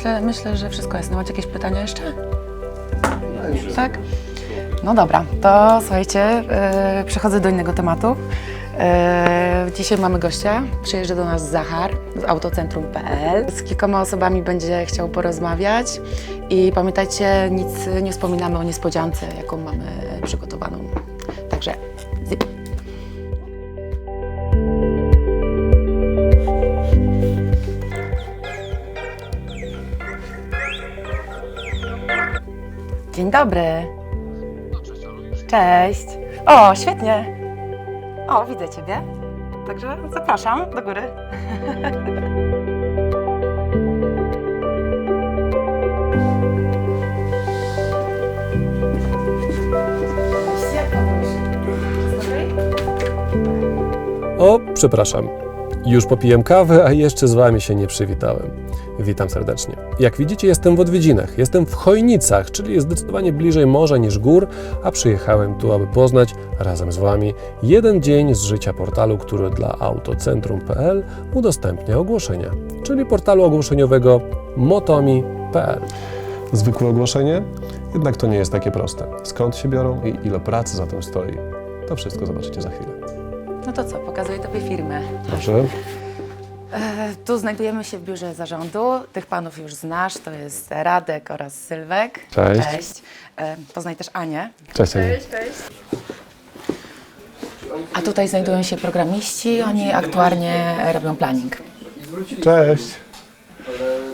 myślę, myślę, że wszystko jasne. Macie jakieś pytania jeszcze? Tak? No dobra, to słuchajcie, yy, przechodzę do innego tematu. Yy, dzisiaj mamy gościa, przyjeżdża do nas Zachar z autocentrum.pl. Z kilkoma osobami będzie chciał porozmawiać i pamiętajcie, nic nie wspominamy o niespodziance, jaką mamy przygotowaną. Także zip. Dzień dobry. Cześć. O, świetnie. O, widzę Ciebie. Także zapraszam do góry. O, przepraszam. Już popiłem kawę, a jeszcze z Wami się nie przywitałem. Witam serdecznie. Jak widzicie, jestem w odwiedzinach. Jestem w Chojnicach, czyli zdecydowanie bliżej morza niż gór, a przyjechałem tu, aby poznać razem z Wami jeden dzień z życia portalu, który dla autocentrum.pl udostępnia ogłoszenia, czyli portalu ogłoszeniowego motomi.pl. Zwykłe ogłoszenie? Jednak to nie jest takie proste. Skąd się biorą i ile pracy za tym stoi? To wszystko zobaczycie za chwilę. No to co, pokazuję Tobie firmę. Proszę. E, Tu znajdujemy się w biurze zarządu. Tych panów już znasz, to jest Radek oraz Sylwek. Cześć. Cześć. E, Poznaj też Anię. Cześć, Aniu. A tutaj znajdują się programiści, oni aktualnie robią planning. Cześć.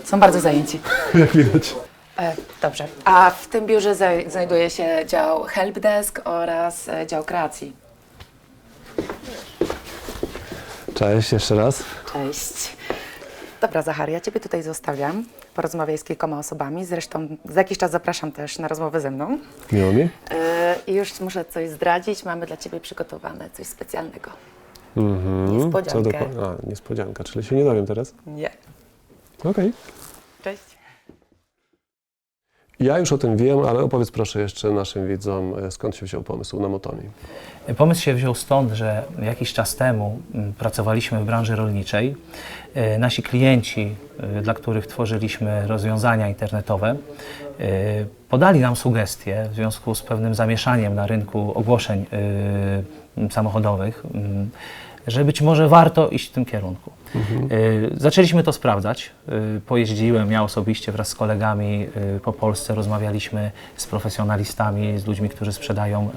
Są bardzo zajęci. Jak widać. E, Dobrze. A w tym biurze znajduje się dział helpdesk oraz e, dział kreacji. Cześć, jeszcze raz. Cześć. Dobra, Zachary, ja Ciebie tutaj zostawiam. Porozmawiaj z kilkoma osobami. Zresztą za jakiś czas zapraszam też na rozmowę ze mną. Miło mi. E, I już muszę coś zdradzić. Mamy dla Ciebie przygotowane coś specjalnego. Mhm. Co Niespodziankę. dokładnie? A, niespodzianka, czyli się nie dowiem teraz? Nie. Okej. Cześć. Ja już o tym wiem, ale opowiedz proszę jeszcze naszym widzom, e, skąd się wziął pomysł na Motomi. Pomysł się wziął stąd, że jakiś czas temu mm, pracowaliśmy w branży rolniczej. E, Nasi klienci, e, dla których tworzyliśmy rozwiązania internetowe, e, podali nam sugestie w związku z pewnym zamieszaniem na rynku ogłoszeń e, samochodowych, mm, że być może warto iść w tym kierunku. E, Zaczęliśmy to sprawdzać. E, Pojeździłem ja osobiście wraz z kolegami e, po Polsce, rozmawialiśmy z profesjonalistami, z ludźmi, którzy sprzedają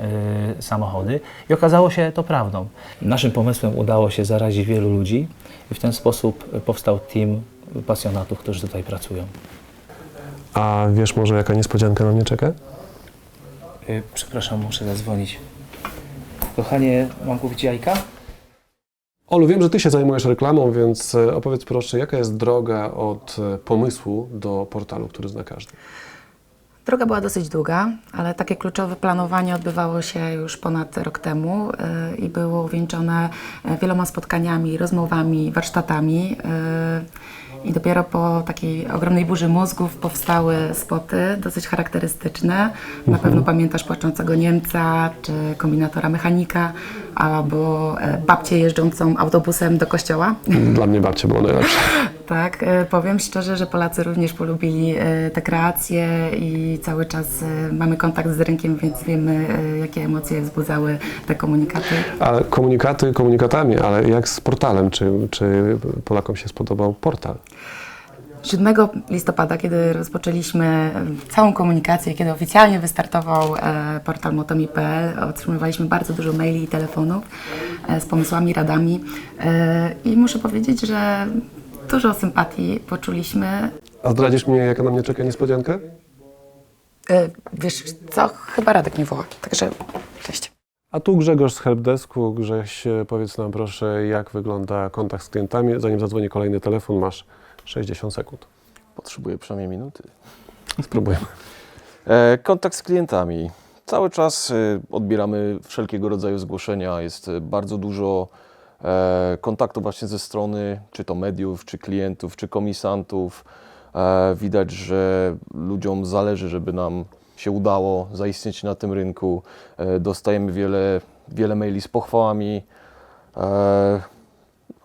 samochody i okazało się to prawdą. Naszym pomysłem udało się zarazić wielu ludzi i w ten sposób powstał team pasjonatów, którzy tutaj pracują. A wiesz może, jaka niespodzianka na mnie czeka? Przepraszam, muszę zadzwonić. Kochanie, mam kupić jajka? Olu, wiem, że Ty się zajmujesz reklamą, więc e, opowiedz proszę, jaka jest droga od e, pomysłu do portalu, który zna każdy? Droga była dosyć długa, ale takie kluczowe planowanie odbywało się już ponad rok temu y, i było uwieńczone wieloma spotkaniami, rozmowami, warsztatami. I dopiero po takiej ogromnej burzy mózgów powstały spoty dosyć charakterystyczne. Na pewno pamiętasz Płaczącego Niemca, czy Kombinatora Mechanika, albo e, babcię jeżdżącą autobusem do kościoła. Dla mnie babcie było najlepsze. Tak, e, powiem szczerze, że Polacy również polubili e, te kreacje i cały czas mamy kontakt z rynkiem, więc wiemy, jakie emocje wzbudzały te komunikaty. Ale komunikaty komunikatami, ale jak z portalem? Czy, czy Polakom się spodobał portal? 7 listopada, kiedy rozpoczęliśmy całą komunikację, kiedy oficjalnie wystartował e, portal motomi.pl, otrzymywaliśmy bardzo dużo maili i telefonów e, z pomysłami, radami e, i muszę powiedzieć, że dużo sympatii poczuliśmy. A zdradzisz mi, jaka na mnie czeka niespodzianka? Wiesz co, chyba Radek nie woła, także cześć. A tu Grzegorz z helpdesku. Grześ, powiedz nam proszę, jak wygląda kontakt z klientami. Zanim zadzwoni kolejny telefon, masz 60 sekund. Potrzebuję przynajmniej minuty. Spróbujemy. E, kontakt z klientami. Cały czas e, odbieramy wszelkiego rodzaju zgłoszenia. Jest e, bardzo dużo kontaktu właśnie ze strony czy to mediów, czy klientów, czy komisantów. Widać, że ludziom zależy, żeby nam się udało zaistnieć na tym rynku. Dostajemy wiele, wiele maili z pochwałami.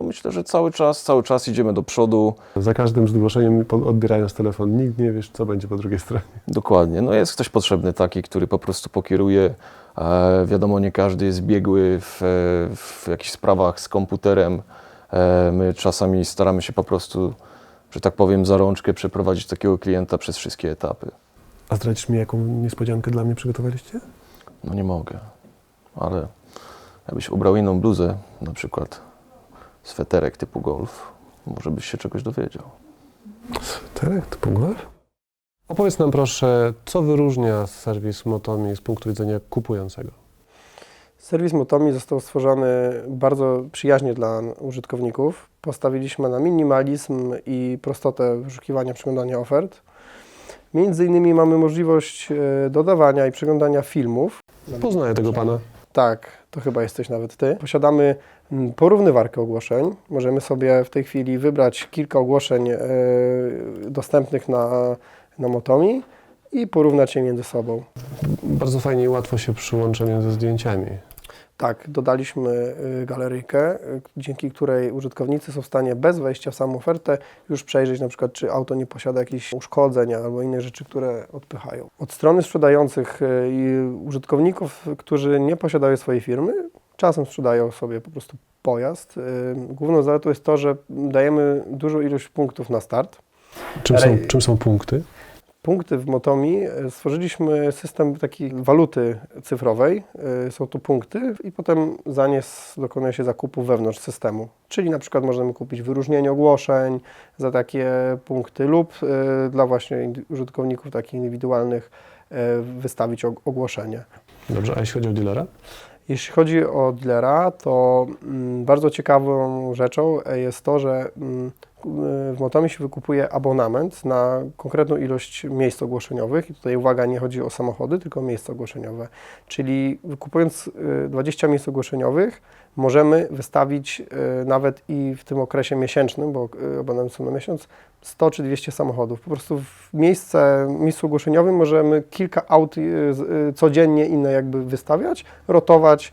E, myślę, że cały czas, cały czas idziemy do przodu. Za każdym zgłoszeniem odbierając telefon, nikt nie wiesz, co będzie po drugiej stronie. Dokładnie. No jest ktoś potrzebny taki, który po prostu pokieruje. E, wiadomo, nie każdy jest biegły w, w jakichś sprawach z komputerem. E, my czasami staramy się po prostu, że tak powiem, za rączkę przeprowadzić takiego klienta przez wszystkie etapy. A zdradzisz mi, jaką niespodziankę dla mnie przygotowaliście? No nie mogę, ale jakbyś ubrał inną bluzę, na przykład sweterek typu golf, może byś się czegoś dowiedział. Tak, typu golf? Opowiedz nam proszę, co wyróżnia serwis Motomi z punktu widzenia kupującego? Serwis Motomi został stworzony bardzo przyjaźnie dla użytkowników. Postawiliśmy na minimalizm i prostotę wyszukiwania, przeglądania ofert. Między innymi mamy możliwość e, dodawania i przeglądania filmów. Poznaję tego pana. Tak, to chyba jesteś nawet ty. Posiadamy mm, porównywarkę ogłoszeń. Możemy sobie w tej chwili wybrać kilka ogłoszeń e, dostępnych na, na Motomi i porównać je między sobą. Bardzo fajnie i łatwo się przyłącza między zdjęciami. Tak, dodaliśmy y, galeryjkę, y, dzięki której użytkownicy są w stanie bez wejścia w samą ofertę już przejrzeć na przykład, czy auto nie posiada jakichś uszkodzeń albo innych rzeczy, które odpychają. Od strony sprzedających y, i użytkowników, którzy nie posiadają swojej firmy, czasem sprzedają sobie po prostu pojazd. Główną zaletą jest to, że dajemy dużą ilość punktów na start. Czym są, czym są punkty? Punkty w Motomi e, stworzyliśmy system takiej waluty cyfrowej. E, Są to punkty i potem za nie dokonuje się zakupu wewnątrz systemu. Czyli na przykład możemy kupić wyróżnienie ogłoszeń za takie punkty lub e, dla właśnie użytkowników takich indywidualnych wystawić og- ogłoszenie. Dobrze, a jeśli chodzi o dealera? Jeśli chodzi o dealera, to mm, bardzo ciekawą rzeczą jest to, że mm, w Motomie się wykupuje abonament na konkretną ilość miejsc ogłoszeniowych. I tutaj uwaga, nie chodzi o samochody, tylko o miejsca ogłoszeniowe. Czyli wykupując y, 20 miejsc ogłoszeniowych, możemy wystawić y, nawet i w tym okresie miesięcznym, bo y, abonament są na miesiąc, 100 czy 200 samochodów. Po prostu w miejsce, miejscu ogłoszeniowym możemy kilka aut y, y, codziennie inne jakby wystawiać, rotować.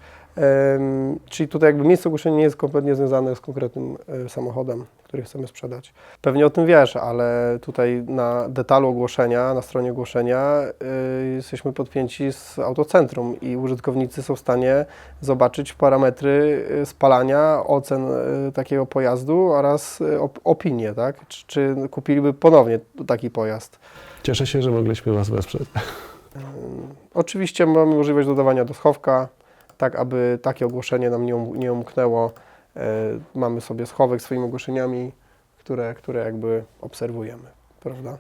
Czyli tutaj jakby miejsce ogłoszenia nie jest kompletnie związane z konkretnym e, samochodem, który chcemy sprzedać. Pewnie o tym wiesz, ale tutaj na detalu ogłoszenia, na stronie ogłoszenia y, jesteśmy podpięci z autocentrum i użytkownicy są w stanie zobaczyć parametry y, spalania, ocen takiego pojazdu oraz op- opinie, tak? Czy, czy kupiliby ponownie taki pojazd. Cieszę się, że mogliśmy Was wesprzeć. Oczywiście mamy możliwość dodawania do schowka, tak aby takie ogłoszenie nam nie, um, nie umknęło. E, mamy sobie schowek swoimi ogłoszeniami, które, które jakby obserwujemy, prawda?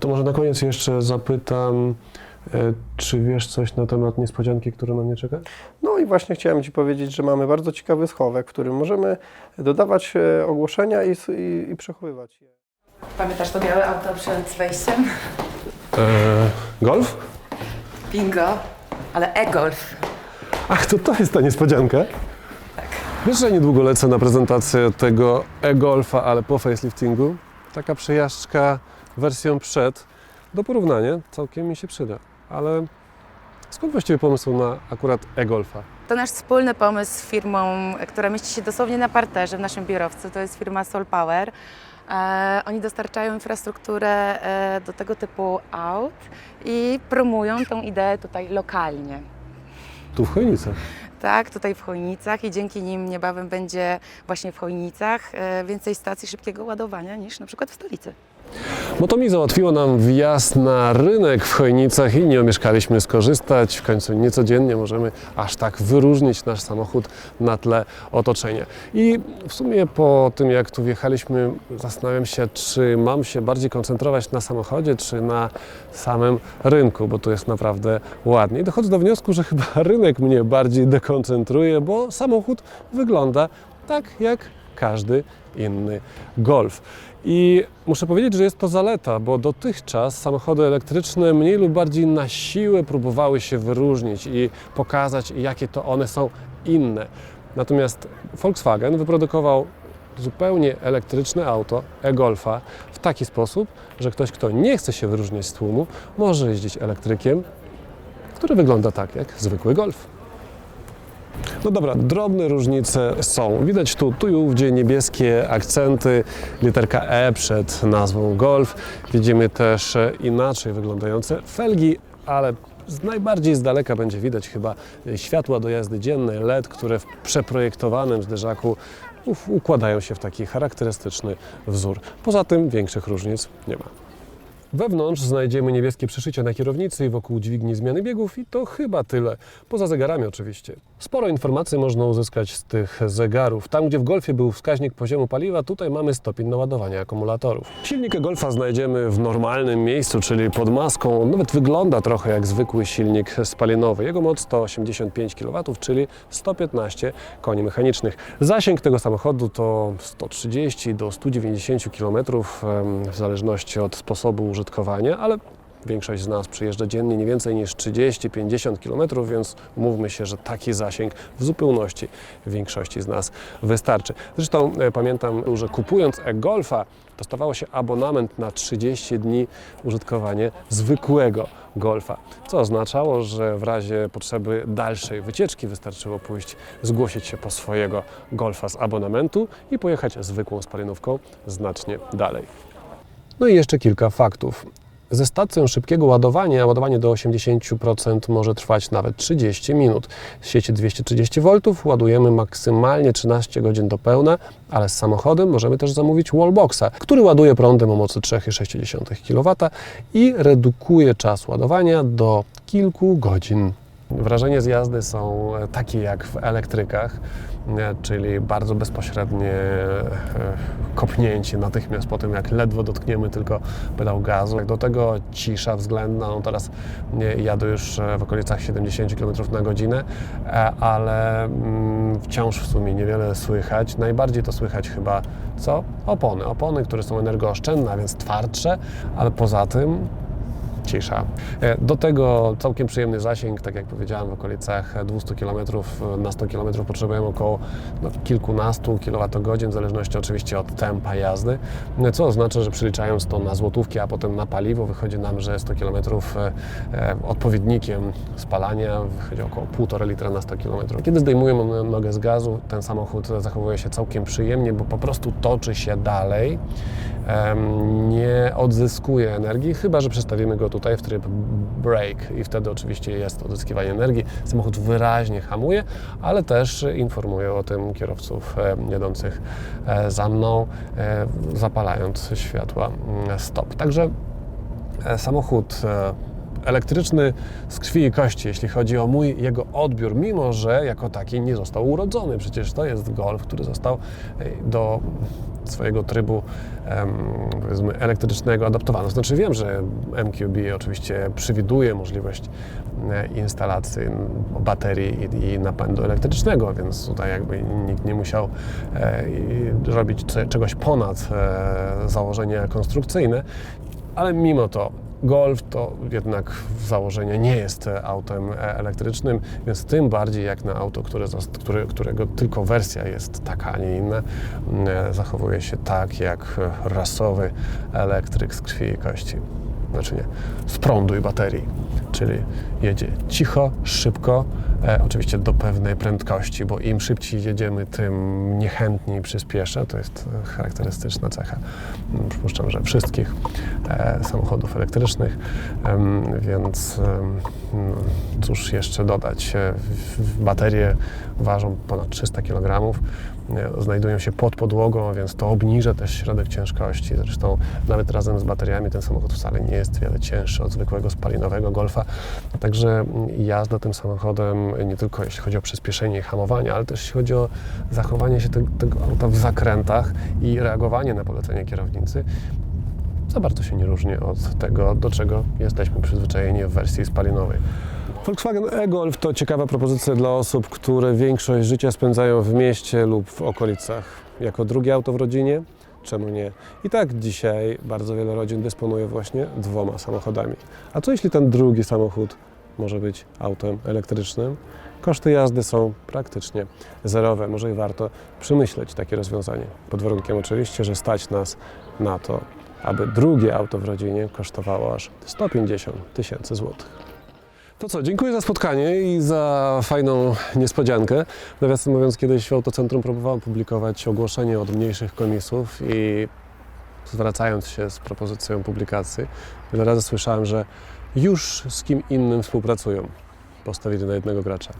To może na koniec jeszcze zapytam, e, czy wiesz coś na temat niespodzianki, która na mnie czeka? No i właśnie chciałem Ci powiedzieć, że mamy bardzo ciekawy schowek, w którym możemy dodawać e, ogłoszenia i, i, i przechowywać je. Pamiętasz to białe auto przed wejściem? E, golf? Bingo, ale e-golf. Ach, to to jest ta niespodzianka? Tak. Wiesz, że niedługo lecę na prezentację tego e-golfa, ale po faceliftingu. Taka przejażdżka wersją przed. Do porównania całkiem mi się przyda. Ale skąd właściwie pomysł na akurat e-golfa? To nasz wspólny pomysł z firmą, która mieści się dosłownie na parterze w naszym biurowcu. To jest firma Sol Power. E, oni dostarczają infrastrukturę e, do tego typu aut i promują tą ideę tutaj lokalnie. Tu w Chojnicach. Tak, tutaj w Chojnicach i dzięki nim niebawem będzie właśnie w Chojnicach e, więcej stacji szybkiego ładowania niż na przykład w stolicy. Bo to mi załatwiło nam wjazd na rynek w Chojnicach i nie omieszkaliśmy skorzystać. W końcu niecodziennie możemy aż tak wyróżnić nasz samochód na tle otoczenia. I w sumie po tym, jak tu wjechaliśmy, zastanawiam się, czy mam się bardziej koncentrować na samochodzie, czy na samym rynku, bo tu jest naprawdę ładnie. I dochodzę do wniosku, że chyba rynek mnie bardziej dekoncentruje, bo samochód wygląda tak jak każdy inny Golf. I muszę powiedzieć, że jest to zaleta, bo dotychczas samochody elektryczne mniej lub bardziej na siłę próbowały się wyróżnić i pokazać, jakie to one są inne. Natomiast Volkswagen wyprodukował zupełnie elektryczne auto e-Golfa w taki sposób, że ktoś, kto nie chce się wyróżniać z tłumu, może jeździć elektrykiem, który wygląda tak jak zwykły Golf. No dobra, drobne różnice są. Widać tu, tu i ówdzie niebieskie akcenty, literka E przed nazwą Golf. Widzimy też inaczej wyglądające felgi, ale najbardziej z daleka będzie widać chyba światła do jazdy dziennej LED, które w przeprojektowanym zderzaku układają się w taki charakterystyczny wzór. Poza tym większych różnic nie ma. Wewnątrz znajdziemy niebieskie przyszycie na kierownicy i wokół dźwigni zmiany biegów i to chyba tyle. Poza zegarami oczywiście. Sporo informacji można uzyskać z tych zegarów. Tam, gdzie w Golfie był wskaźnik poziomu paliwa, tutaj mamy stopień naładowania akumulatorów. Silnik Golfa znajdziemy w normalnym miejscu, czyli pod maską. Nawet wygląda trochę jak zwykły silnik spalinowy. Jego moc to 85 kW, czyli 115 koni mechanicznych. Zasięg tego samochodu to 130 do 190 km, w zależności od sposobu użytkowania, ale większość z nas przyjeżdża dziennie nie więcej niż 30-50 km, więc umówmy się, że taki zasięg w zupełności większości z nas wystarczy. Zresztą e, pamiętam, że kupując e-Golfa dostawało się abonament na 30 dni użytkowania zwykłego Golfa, co oznaczało, że w razie potrzeby dalszej wycieczki wystarczyło pójść, zgłosić się po swojego Golfa z abonamentu i pojechać zwykłą spalinówką znacznie dalej. No i jeszcze kilka faktów. Ze stacją szybkiego ładowania, ładowanie do 80% może trwać nawet 30 minut. Z sieci 230 V ładujemy maksymalnie 13 godzin do pełna, ale z samochodem możemy też zamówić wallboxa, który ładuje prądem o mocy 3,6 kW i redukuje czas ładowania do kilku godzin. Wrażenia z jazdy są takie jak w elektrykach, e, czyli bardzo bezpośrednie e, kopnięcie natychmiast po tym, jak ledwo dotkniemy tylko pedał gazu. Do tego cisza względna. No teraz e, jadę już e, w okolicach 70 km na godzinę, e, ale mm, wciąż w sumie niewiele słychać. Najbardziej to słychać chyba co? Opony. Opony, które są energooszczędne, a więc twardsze, ale poza tym cisza. E, Do tego całkiem przyjemny zasięg, tak jak powiedziałem, w okolicach 200 km na 100 km potrzebujemy około no, kilkunastu kWh, w zależności oczywiście od tempa jazdy, e, co oznacza, że przeliczając to na złotówki, a potem na paliwo, wychodzi nam, że 100 km e, odpowiednikiem spalania wychodzi około 1,5 litra na 100 km. Kiedy zdejmujemy nogę z gazu, ten samochód zachowuje się całkiem przyjemnie, bo po prostu toczy się dalej nie odzyskuje energii, chyba że przestawimy go tutaj w tryb brake i wtedy oczywiście jest odzyskiwanie energii. Samochód wyraźnie hamuje, ale też informuje o tym kierowców em, jadących e, za mną, e, zapalając światła mm, stop. Także e, samochód e, elektryczny z krwi i kości, jeśli chodzi o mój jego odbiór, mimo że jako taki nie został urodzony. Przecież to jest Golf, który został e, do swojego trybu powiedzmy elektrycznego adaptowany. Znaczy wiem, że MQB oczywiście przewiduje możliwość e, instalacji baterii i, napędu elektrycznego, więc tutaj jakby nikt nie musiał e, robić cze- czegoś ponad e, założenia konstrukcyjne, ale mimo to Golf to jednak w założeniu nie jest autem elektrycznym, więc tym bardziej jak na auto, które, którego tylko wersja jest taka, a nie inna, m, e, zachowuje się tak jak rasowy elektryk z krwi i kości. Znaczy nie, z prądu i baterii, czyli jedzie cicho, szybko, e, oczywiście do pewnej prędkości, bo im szybciej jedziemy, tym niechętniej przyspiesza. To jest e, charakterystyczna cecha, m, przypuszczam, że wszystkich e, samochodów elektrycznych, więc no, cóż jeszcze dodać. Baterie ważą ponad 300 kg, znajdują się pod podłogą, więc to obniża też środek ciężkości. Zresztą nawet razem z bateriami ten samochód wcale nie jest wiele cięższy od zwykłego spalinowego Golfa. Także mm, jazda tym samochodem nie tylko jeśli chodzi o przyspieszenie i hamowanie, ale też jeśli chodzi o zachowanie się te, tego auta w zakrętach i reagowanie na polecenie kierownicy, za bardzo się nie różni od tego, do czego jesteśmy przyzwyczajeni w wersji spalinowej. Volkswagen e-Golf to ciekawa propozycja dla osób, które większość życia spędzają w mieście lub w okolicach. Jako drugie auto w rodzinie? Czemu nie? I tak dzisiaj bardzo wiele rodzin dysponuje właśnie dwoma samochodami. A co jeśli ten drugi samochód może być autem elektrycznym? Koszty jazdy są praktycznie zerowe. Może i warto przemyśleć takie rozwiązanie. Pod warunkiem oczywiście, że stać nas na to, aby drugie auto w rodzinie kosztowało aż 150 tysięcy złotych. To co, dziękuję za spotkanie i za fajną niespodziankę. Nawiasem mówiąc, kiedyś w Autocentrum próbowałem publikować ogłoszenie od mniejszych komisów i zwracając się z propozycją publikacji, wiele razy słyszałem, że już z kim innym współpracują. Postawili na jednego gracza.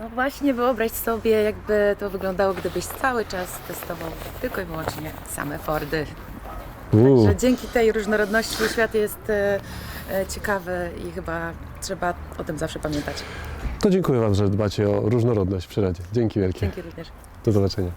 No właśnie, wyobraź sobie, jakby to wyglądało, gdybyś cały czas testował tylko i wyłącznie same Fordy. Uuu, Że dzięki tej różnorodności świat jest e, e, ciekawy i chyba trzeba o tym zawsze pamiętać. to dziękuję Wam, że dbacie o różnorodność w przyrodzie. Dzięki wielkie. Dzięki również. Do zobaczenia.